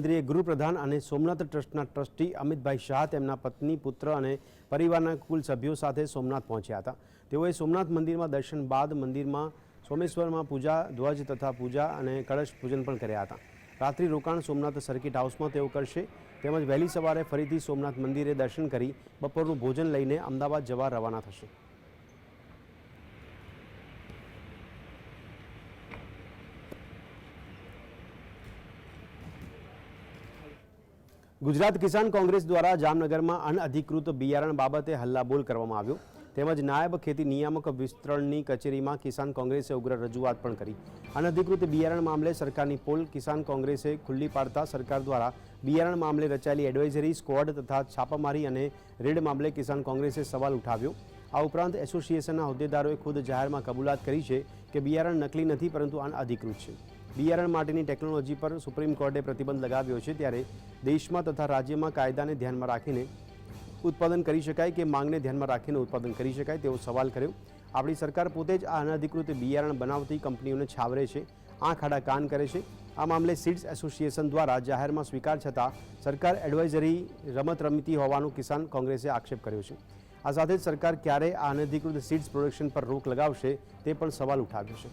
કેન્દ્રીય ગૃહપ્રધાન અને સોમનાથ ટ્રસ્ટના ટ્રસ્ટી અમિતભાઈ શાહ, તેમના પત્ની, પુત્ર અને પરિવારના કુલ સભ્યો સાથે સોમનાથ પહોંચ્યા હતા. તેઓએ સોમનાથ મંદિરમાં દર્શન બાદ મંદિરમાં સોમેશ્વરમાં પૂજા, ધ્વજ તથા પૂજા અને કળશ પૂજન પણ કર્યા હતા. રાત્રિ રોકાણ સોમનાથ સર્કિટ હાઉસમાં તેઓ કરશે. તેમજ વહેલી સવારે ફરીથી સોમનાથ મંદિરે દર્શન કરી બપોરનું ભોજન લઈને અમદાવાદ જવા રવાના થશે. ગુજરાત કિસાન કોંગ્રેસ દ્વારા જામનગરમાં અનઅધિકૃત બિયારણ બાબતે હલ્લાબોલ કરવામાં આવ્યો. તેમજ નાયબ ખેતી નિયામક વિસ્તરણની કચેરીમાં કિસાન કોંગ્રેસે ઉગ્ર રજૂઆત પણ કરી. અનધિકૃત બિયારણ મામલે સરકારની પોલ કિસાન કોંગ્રેસે ખુલ્લી પાડતા સરકાર દ્વારા બિયારણ મામલે રચાયેલી એડવાઇઝરી, સ્ક્વોડ તથા છાપામારી અને રેડ મામલે કિસાન કોંગ્રેસે સવાલ ઉઠાવ્યો. આ ઉપરાંત એસોસિએશનના હોદ્દેદારોએ ખુદ જાહેરમાં કબૂલાત કરી છે કે બિયારણ નકલી નથી, પરંતુ અનઅધિકૃત છે. બિયારણ માટેની ટેકનોલોજી પર સુપ્રીમ કોર્ટે પ્રતિબંધ લગાવ્યો છે ત્યારે દેશમાં તથા રાજ્યમાં કાયદાને ધ્યાનમાં રાખીને ઉત્પાદન કરી શકાય કે માંગને ધ્યાનમાં રાખીને ઉત્પાદન કરી શકાય તેવો સવાલ કર્યો. આપણી સરકાર પોતે જ આ અનધિકૃત બિયારણ બનાવતી કંપનીઓને છાવરે છે, આંખ આડા કાન કરે છે. આ મામલે સીડ્સ એસોસિએશન દ્વારા જાહેરમાં સ્વીકાર છતાં સરકાર એડવાઇઝરી રમત રમતી હોવાનું કિસાન કોંગ્રેસે આક્ષેપ કર્યો છે. આ સાથે જ સરકાર ક્યારે આ અનધિકૃત સીડ્સ પ્રોડક્શન પર રોક લગાવશે તે પણ સવાલ ઉઠાવ્યો છે.